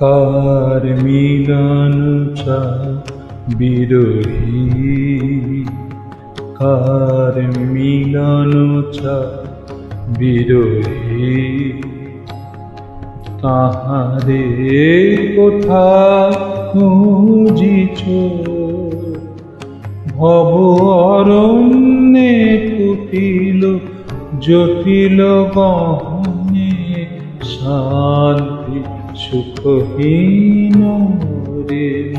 কার মিলন বিরোহী কার মিলন চাও বিরোহী তাহারে কোথা খুঁজিছ? ভব অরণ্যে কুটিল জটিল গহনে শান্তি, সুখহীন রে।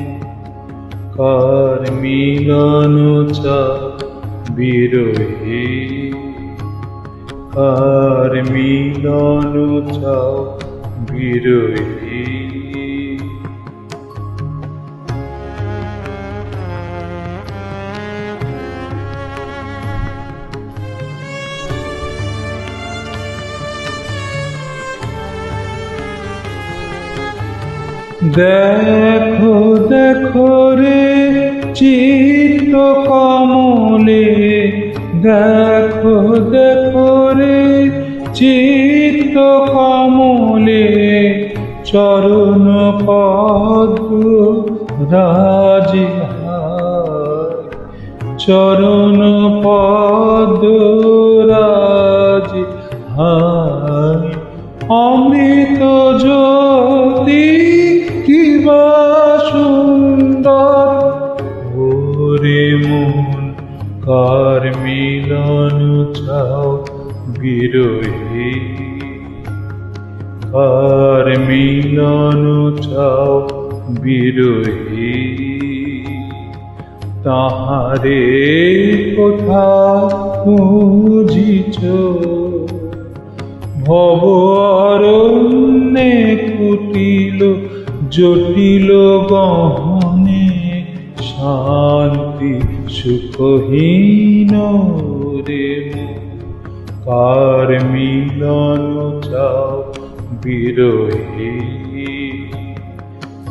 কার মিলন চা বিরোহী কার মিলন চাও বিরোহী দেখো দেখো রে কমলে দেখো দেখো রে চিত্ত কমলে চরণ পদ রাজি চরণ পদ রাজি অমৃত জ্যোতি কিবা কার মিলন চাও বিরোহী কার মিলন চাও বিরোহী তাহারে কোথা খুঁজিছ ভব অরণ্যে কুটিল জটিল গহনে শান্তি সুখহীন রে কার মিলন চাও বিরোহী?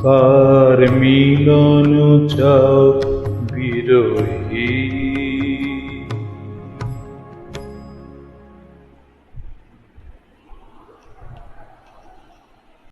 কার মিলন চাও বিরোহী?